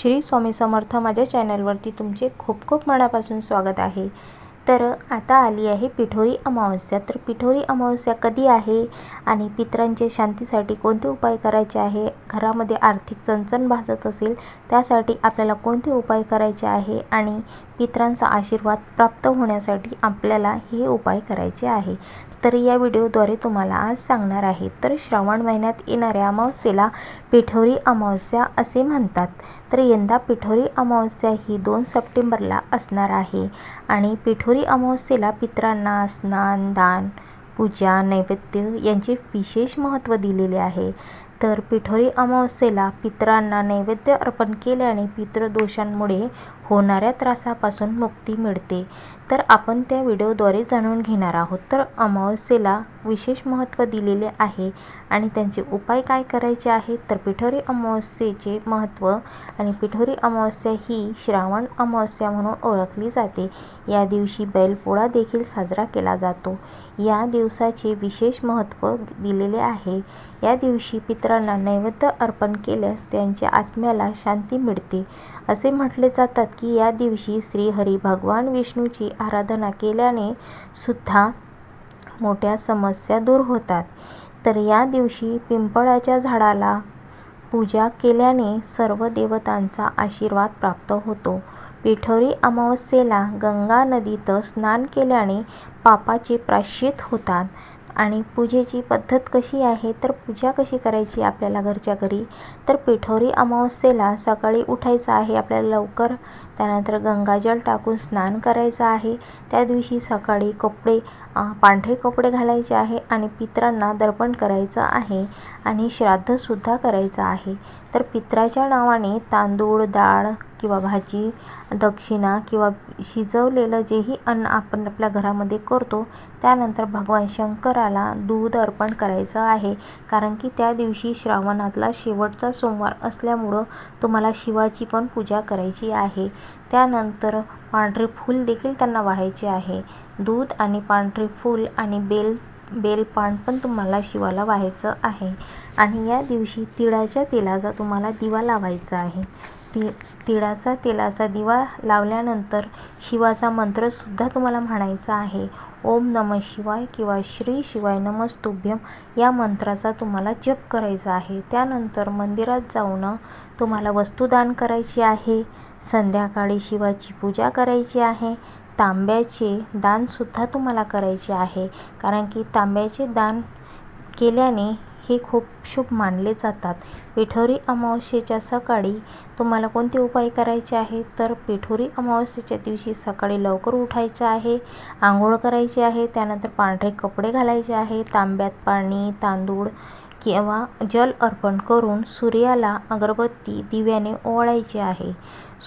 श्री स्वामी समर्थ माझ्या चॅनलवरती तुमचे खूप खूप मनापासून स्वागत आहे. तर आता आली आहे पिठोरी अमावस्या. तर पिठोरी अमावस्या कधी आहे आणि पितरांच्या शांतीसाठी कोणते उपाय करायचे आहे? घरामध्ये आर्थिक चणचण भासत असेल त्यासाठी आपल्याला कोणते उपाय करायचे आहे? आणि इतरांचा आशीर्वाद प्राप्त होण्यासाठी आपल्याला हे उपाय करायचे आहे. तर या व्हिडिओद्वारे तुम्हाला आज सांगणार आहे. तर श्रावण महिन्यात येणाऱ्या अमावस्येला पिठोरी अमावस्या असे म्हणतात. तर यंदा पिठोरी अमावस्या ही दोन सप्टेंबरला असणार आहे. आणि पिठोरी अमावस्येला पितरांना स्नान दान पूजा नैवेद्य यांचे विशेष महत्त्व दिलेले आहे. तर पिठोरी अमावस्येला पितरांना नैवेद्य अर्पण केल्याने पितृदोषांमुळे होणाऱ्या त्रासापासून मुक्ती मिळते. तर आपण त्या व्हिडिओद्वारे जाणून घेणार आहोत. तर अमावस्येला विशेष महत्त्व दिलेले आहे आणि त्यांचे उपाय काय करायचे आहेत? तर पिठोरी अमावस्येचे महत्त्व आणि पिठोरी अमावस्या ही श्रावण अमावस्या म्हणून ओळखली जाते. या दिवशी बैलपोळा देखील साजरा केला जातो. या दिवसाचे विशेष महत्त्व दिलेले आहे. या दिवशी पितरांना नैवेद्य अर्पण केल्यास त्यांच्या आत्म्याला शांती मिळते. असे म्हटले जातात की या दिवशी श्रीहरी भगवान विष्णूची आराधना केल्याने सुद्धा मोठ्या समस्या दूर होतात. तर या दिवशी पिंपळाच्या झाडाला पूजा केल्याने सर्व देवतांचा आशीर्वाद प्राप्त होतो. पिठोरी अमावस्येला गंगा नदीत स्नान केल्याने पापाचे प्राश्चित होतात. आणि पूजेची पद्धत कशी आहे तर पूजा कशी करायची आपल्याला घरच्या घरी? तर पिठोरी अमावस्येला सकाळी उठायचं आहे आपल्याला लवकर. त्यानंतर गंगाजल टाकून स्नान करायचं आहे. त्या दिवशी सकाळी कपडे पांढरे कपडे घालायचे आहे आणि पितरांना दर्पण करायचं आहे आणि श्राद्धसुद्धा करायचं आहे. तर पित्राच्या नावाने तांदूळ डाळ किंवा भाजी दक्षिणा किंवा शिजवलेलं जेही अन्न आपण आपल्या घरामध्ये करतो त्यानंतर भगवान शंकराला दूध अर्पण करायचं आहे. कारण की त्या दिवशी श्रावणातला शेवटचा सोमवार असल्यामुळं तुम्हाला शिवाची पण पूजा करायची आहे. त्यानंतर पांढरे फूल देखील त्यांना वाहायचे आहे. दूध आणि पांढरे फूल आणि बेल बेलपान पण तुम्हाला शिवाला वाहायचं आहे. आणि या दिवशी तिळाच्या तेलाचा तुम्हाला दिवा लावायचा आहे. ति तिळाचा तेलाचा दिवा लावल्यानंतर शिवाचा मंत्रसुद्धा तुम्हाला म्हणायचा आहे. ओम नम शिवाय किंवा श्री शिवाय नमस्तुभ्यम या मंत्राचा तुम्हाला जप करायचा आहे. त्यानंतर मंदिरात जाऊन तुम्हाला वस्तुदान करायची आहे. संध्याकाळी शिवाची पूजा करायची आहे. तांब्याचे दानसुद्धा तुम्हाला करायचे आहे. कारण की तांब्याचे दान केल्याने हे खूप शुभ मानले जातात. पिठोरी अमावस्येच्या सकाळी तुम्हाला कोणते उपाय करायचे आहे तर पिठोरी अमावस्येच्या दिवशी सकाळी लवकर उठायचं आहे आंघोळ करायची आहे त्यानंतर पांढरे कपडे घालायचे आहे तांब्यात पाणी तांदूळ किंवा जल अर्पण करून सूर्याला अगरबत्ती दिव्याने ओवाळायची आहे.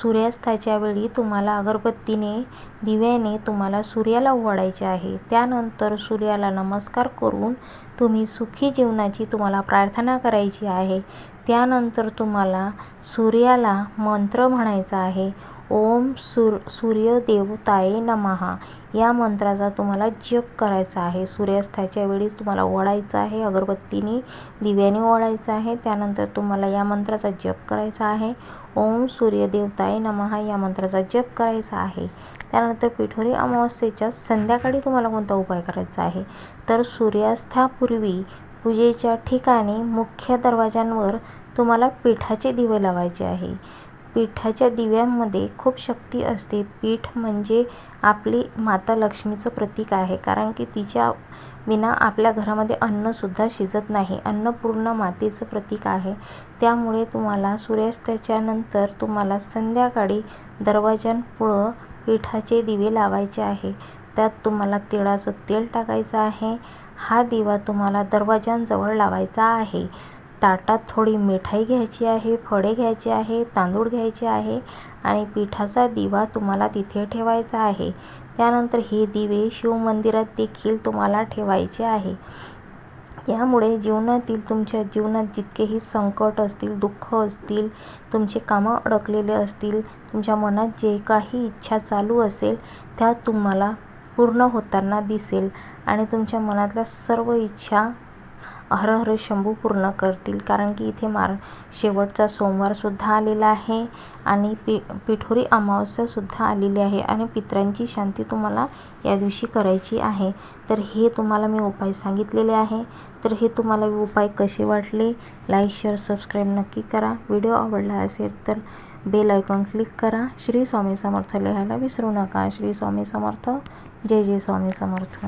सूर्यास्ताच्या वेळी तुम्हाला अगरबत्तीने दिव्याने तुम्हाला सूर्याला ओवाळायचे आहे. त्यानंतर सूर्याला नमस्कार करून तुम्ही सुखी जीवनाची तुम्हाला प्रार्थना करायची आहे. त्यानंतर तुम्हाला सूर्याला मंत्र म्हणायचा आहे. ओम सूर सूर्यदेवताये नमहा या मंत्राचा तुम्हाला जप करायचा आहे. सूर्यास्ताच्या वेळीच तुम्हाला ओढायचं आहे. अगरबत्तीने दिव्याने ओढायचं आहे. त्यानंतर तुम्हाला या मंत्राचा जप करायचा आहे. ओम सूर्यदेवताय नमहा या मंत्राचा जप करायचा आहे. त्यानंतर पिठोरी अमावस्येच्या संध्याकाळी तुम्हाला कोणता उपाय करायचा आहे? तर सूर्यास्तापूर्वी पूजेच्या ठिकाणी मुख्य दरवाजांवर तुम्हाला पिठाचे दिवे लावायचे आहे. पिठाच्या दिव्यांमध्ये खूप शक्ती असते. पीठ म्हणजे आपली माता लक्ष्मीचं प्रतीक आहे. कारण की तिच्या विना आपल्या घरामध्ये अन्नसुद्धा शिजत नाही. अन्नपूर्ण मातेचं प्रतीक आहे. त्यामुळे तुम्हाला सूर्यास्ताच्या नंतर तुम्हाला संध्याकाळी दरवाजांपुढं पिठाचे दिवे लावायचे आहे. त्यात तुम्हाला तिळाचं तेल टाकायचं आहे. हा दिवा तुम्हाला दरवाजांजवळ लावायचा आहे. ताटात थोडी मिठाई घ्यायची आहे फळे घ्यायचे आहे तांदूळ घ्यायचे आहे आणि पिठाचा दिवा तुम्हाला तिथे ठेवायचा आहे. त्यानंतर हे दिवे शिवमंदिरात देखील तुम्हाला ठेवायचे आहे. यामुळे जीवनातील तुमच्या जीवनात जितकेही संकट असतील दुःख असतील तुमचे कामं अडकलेले असतील तुमच्या मनात जे काही इच्छा चालू असेल त्या तुम्हाला पूर्ण होताना दिसेल आणि तुमच्या मनातल्या सर्व इच्छा हर हर शंभू पूर्ण करतील. कारण की इथे मार शेवटचा सोमवारसुद्धा आलेला आहे आणि पि पिठोरी अमावस्यासुद्धा आलेली आहे आणि पितरांची शांती तुम्हाला या दिवशी करायची आहे. तर हे तुम्हाला मी उपाय सांगितलेले आहे. तर हे तुम्हाला उपाय कसे वाटले? लाईक शेअर सबस्क्राईब नक्की करा. व्हिडिओ आवडला असेल तर बेल आयकॉन क्लिक करा. श्री स्वामी समर्थ लिहायला विसरू नका. श्री स्वामी समर्थ. जय जय स्वामी समर्थ.